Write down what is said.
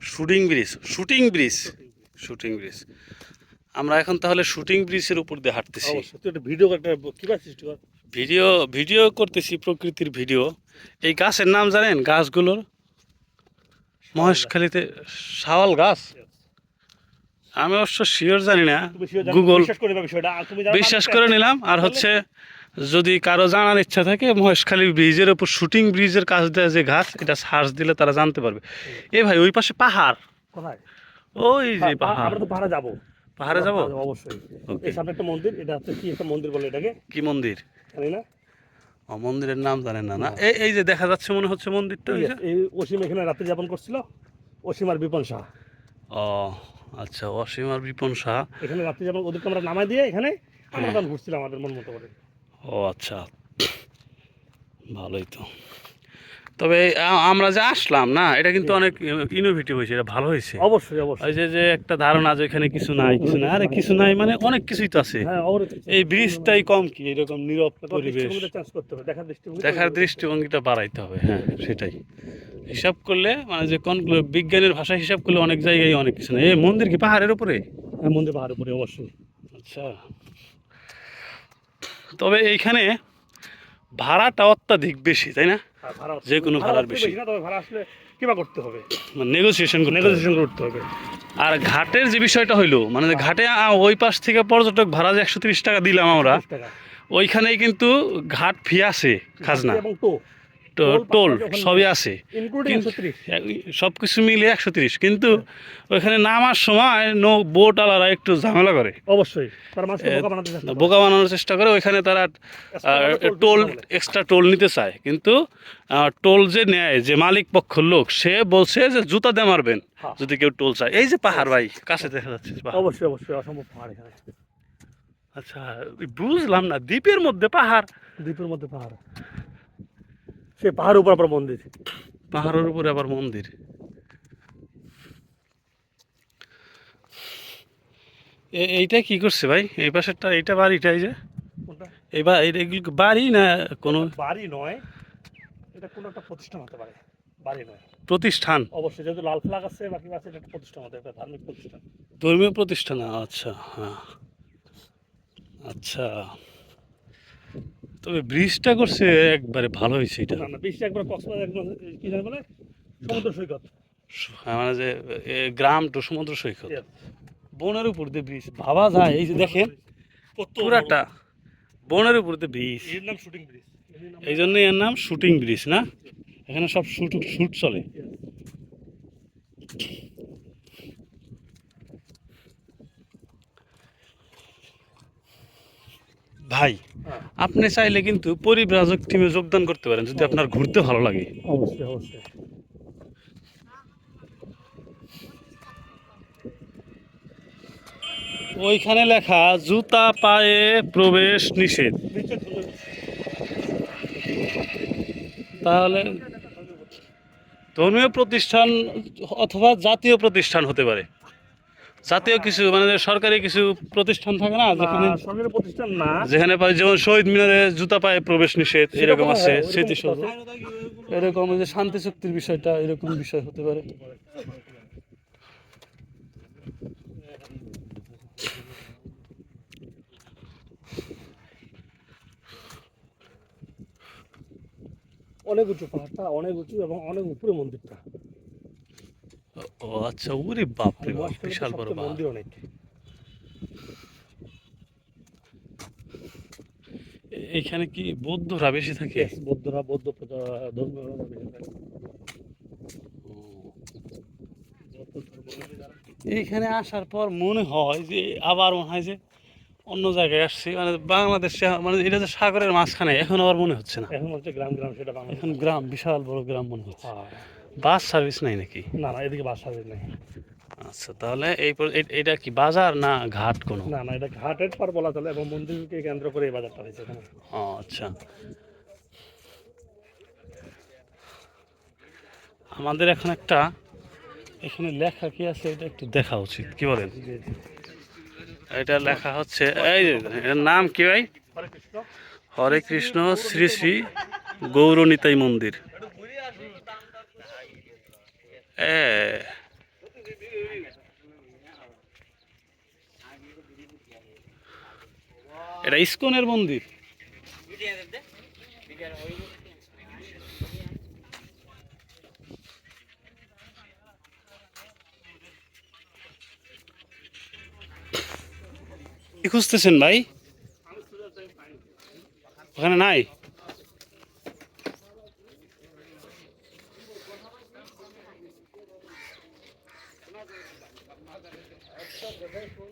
Shooting bridge shooting bridge shooting bridge. আমরা এখন তাহলে শুটিং ব্রিজের উপর দিয়ে হাঁটতেছি। ভিডিও ভিডিও ভিডিও করতেছি প্রকৃতির ভিডিও। এই গাছের নাম জানেন? গাছগুলোর? মহেশখালীতে শাওয়াল গাছ? আমি অবশ্য শিওর জানি না? গুগল বিশ্বাস করে নিলাম। আর হচ্ছে যদি কারও জানার ইচ্ছা থাকে মহেশখালী ব্রিজের ওপর শুটিং ব্রিজের কাছ দিয়ে যে ঘাস এটা সার্চ দিলে তারা জানতে পারবে। এ ভাই ওই পাশে পাহাড়। কোথায়? ওই যে পা- পাহাড়। আমরা তো পাহাড়ে যাব। পাহাড়ে যাব? অবশ্যই। এই সামনে একটা মন্দির এটা হচ্ছে কি একটা মন্দির বলে এটাকে? কি মন্দির? জানি না। ও মন্দিরের নাম জানেন না না? এই এই যে দেখা যাচ্ছে মনে হচ্ছে মন্দিরটা এই অসীম এখানে রাত্রি যাপন করছিল অসীম আর বিপন শাহ। ও আচ্ছা অসীম আর বিপন শাহ। এখানে রাত্রি যাপন ওদেরকে আমরা নামাই দিয়ে এখানে আমরা হ্যাঁ। তখন ঘুরছিলাম আমাদের মন মতো করে। ও আচ্ছা। ভালোই তো। তবে আমরা যে আসলাম না এটা কিন্তু অনেক ইনোভেটিভ হয়েছে এটা ভালো হয়েছে। অবশ্যই অবশ্যই। ওই যে যে একটা ধারণা যে এখানে কিছু নাই কিছু নাই। আরে কিছু নাই মানে অনেক কিছুই তো আছে। হ্যাঁ এই ব্রিজটাই কম কি এরকম নীরব পরিবেশ। চেঞ্জ করতে হবে দেখার দৃষ্টিভঙ্গি দেখার দৃষ্টিভঙ্গিটা বাড়াইতে হবে হ্যাঁ সেটাই। হিসাব করলে মানে যে কোন বিজ্ঞানের ভাষা হিসাব করলে অনেক জায়গায় অনেক কিছু নেই। এই মন্দির কি পাহাড়ের উপরে? হ্যাঁ মন্দির পাহাড়ের উপরে অবশ্যই। আচ্ছা। তবে এইখানে ভাড়াটা অত্যাধিক বেশি তাই না? যে কোনো ভাড়ার বেশি। কিবা করতে হবে। নেগোসিয়েশন নেগোসিয়েশন করতে হবে। আর ঘাটের যে বিষয়টা হইল মানে ঘাটে ওই পাশ থেকে পর্যটক ভাড়া যে একশো তিরিশ টাকা দিলাম আমরা ওইখানে ওইখানেই কিন্তু ঘাট ফি আছে খাজনা। টোল সবই আছে। সব কিছু মিলে একশো তিরিশ। কিন্তু ওইখানে নামার সময় নৌ বোট আলারা একটু ঝামেলা করে। অবশ্যই। বোকা বানানোর চেষ্টা করে। ওইখানে তারা টোল। এক্সট্রা টোল নিতে চায়। কিন্তু টোল যে নেয় যে মালিক পক্ষের লোক সে বলছে যে জুতা দিয়ে মারবেন হ্যাঁ। যদি কেউ টোল চায়। এই যে পাহাড় ভাই কাছে দেখা যাচ্ছে অবশ্যই অবশ্যই। অসম্ভব পাহাড় আচ্ছা বুঝলাম না। দ্বীপের মধ্যে পাহাড়। দ্বীপের মধ্যে পাহাড়। সে পাহাড়ের উপর আবার মন্দির পাহাড়ের উপরে আবার মন্দির। এইটা কি করছে ভাই? এই পাশেরটা এইটা বাড়িটা এই যে? এই- এগুলো বাড়ি না কোনো? বাড়ি নয় এটা কোনো একটা প্রতিষ্ঠান হতে পারে। বাড়ি নয়। প্রতিষ্ঠান? অবশ্যই যেহেতু লাল ফ্লাগ আছে বাকি আছে এটা একটা প্রতিষ্ঠান হতে একটা ধার্মিক প্রতিষ্ঠান। ধর্মীয় প্রতিষ্ঠান আচ্ছা হ্যাঁ। আচ্ছা। তবে ব্রিজটা করছে একবারে ভালো হয়েছে এটা। না বেশি একবার কক্সবাজার কি জানে বলে? সমুদ্র সৈকত। হ্যাঁ, মানে যে গ্রাম টু সমুদ্র সৈকত। বনের উপর দিয়ে ব্রিজ ভাবা যায় এই যে দেখেন কত পুরাটা বনের উপর দিয়ে ব্রিজ। এর নাম শুটিং ব্রিজ। এই জন্যই এর নাম শুটিং ব্রিজ না? এখানে সব শুট শুট চলে। ভাই আপনি চাইলে কিন্তু পরিব্রাজক টিমে যোগদান করতে পারেন যদি আপনার ঘুরতে ভালো লাগে। অবশ্যই অবশ্যই। ওইখানে লেখা জুতা পায়ে প্রবেশ নিষেধ। তাহলে ধর্মীয় প্রতিষ্ঠান অথবা জাতীয় প্রতিষ্ঠান হতে পারে। জাতীয় কিছু মানে সরকারি কিছু প্রতিষ্ঠান থাকে না যেখানে সরকারি প্রতিষ্ঠান না। যেখানে পাই যেমন শহীদ মিনারে জুতা পায়ে প্রবেশ নিষেধ এরকম আছে স্মৃতিসৌধ। এরকম যে শান্তি চুক্তির বিষয়টা এরকম বিষয় হতে পারে। অনেক উঁচু পাহাড়টা অনেক উঁচু এবং অনেক উপরে মন্দিরটা। ও আচ্ছা ওরে বাপরে বাপ বিশাল বড় মন্দির অনেক। এ- এইখানে কি বৌদ্ধরা বেশি থাকে? বৌদ্ধরা বৌদ্ধ এইখানে আসার পর মনে হয় যে আবার মনে হয় যে অন্য জায়গায় আসছি। মানে বাংলাদেশে মানে এটা যে সাগরের মাঝখানে এখন আবার মনে হচ্ছে না। এখন হচ্ছে গ্রাম গ্রাম সেটা এখন গ্রাম বিশাল বড় গ্রাম মনে হচ্ছে। বাস সার্ভিস নাই নাকি? না না এদিকে বাস সার্ভিস নেই। আচ্ছা তাহলে এই এটা কি বাজার না ঘাট কোনো? না না এটা ঘাটের পর বলা চলে এবং মন্দিরকে কেন্দ্র করে এই বাজারটা হয়েছে এখানে। ও আচ্ছা। আমাদের এখন একটা এখানে লেখা কি আছে? এটা একটু দেখা উচিত কি বলেন। এটা লেখা হচ্ছে এই যে এটার নাম কি ভাই? হরে কৃষ্ণ। হরে কৃষ্ণ শ্রী শ্রী গৌরনিতাই মন্দির। এটা ইস্কনের মন্দির। খুঁজতেছেন ভাই? ওখানে নাই? 我再说